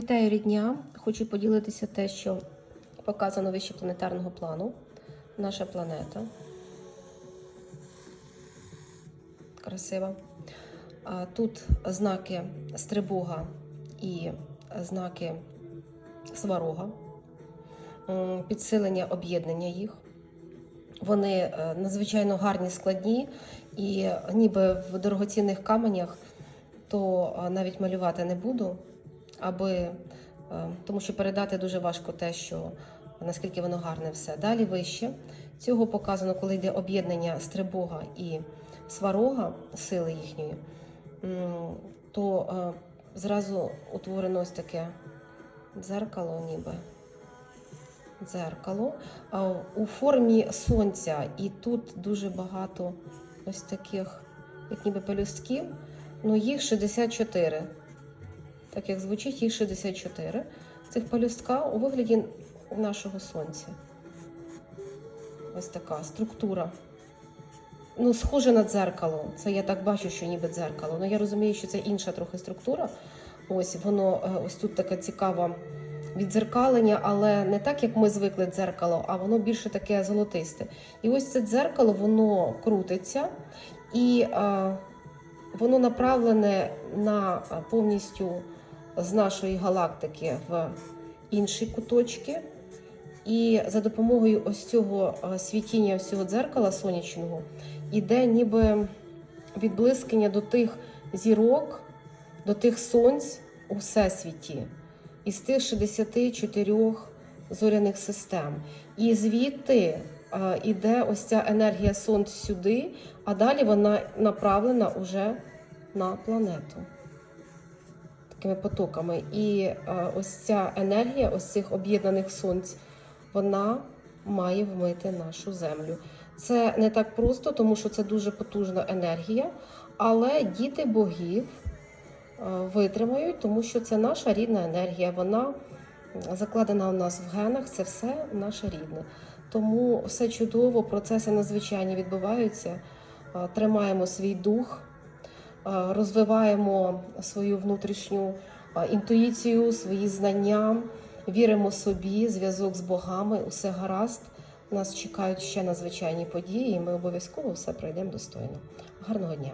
Вітаю рідня. Хочу поділитися те, що показано вище планетарного плану. Наша планета. Красива. Тут знаки Стрибога і знаки Сварога, підсилення об'єднання їх. Вони е, надзвичайно гарні, складні, і ніби в дорогоцінних каменях, то е, навіть малювати не буду, аби, е, тому що передати дуже важко те, що наскільки воно гарне все. Далі вище. Цього показано, коли йде об'єднання стрибога і сварога, сили їхньої, то е, зразу утворено ось таке дзеркало, ніби дзеркало у формі сонця. І тут дуже багато ось таких, як ніби пелюстків. Ну, їх 64. Так як звучить, їх 64. Цих пелюстка у вигляді нашого сонця. Ось така структура. Ну, схоже на дзеркало. Це я так бачу, що ніби дзеркало. Ну я розумію, що це інша трохи структура. Ось воно е, ось тут така цікава віддзеркалення, але не так, як ми звикли дзеркало, а воно більше таке золотисте. І ось це дзеркало, воно крутиться і е, воно направлене на е, повністю з нашої галактики в інші куточки. І за допомогою ось цього е, світіння, ось цього дзеркала сонячного, іде ніби відблискання до тих зірок, до тих сонць у всесвіті із тих 64 зоряних систем. І звідти е, іде ось ця енергія сонць сюди, а далі вона направлена уже на планету. Такими потоками. І е, ось ця енергія, ось цих об'єднаних сонць, вона має вмити нашу землю. Це не так просто, тому що це дуже потужна енергія, але діти богів е, витримають, тому що це наша рідна енергія. Вона закладена у нас в генах, це все наше рідне. Тому все чудово, процеси надзвичайні відбуваються. Е, Тримаємо свій дух, розвиваємо свою внутрішню е, інтуїцію, свої знання, віримо собі, зв'язок з богами, усе гаразд. Нас чекають ще надзвичайні події, і ми обов'язково все пройдемо достойно. Гарного дня!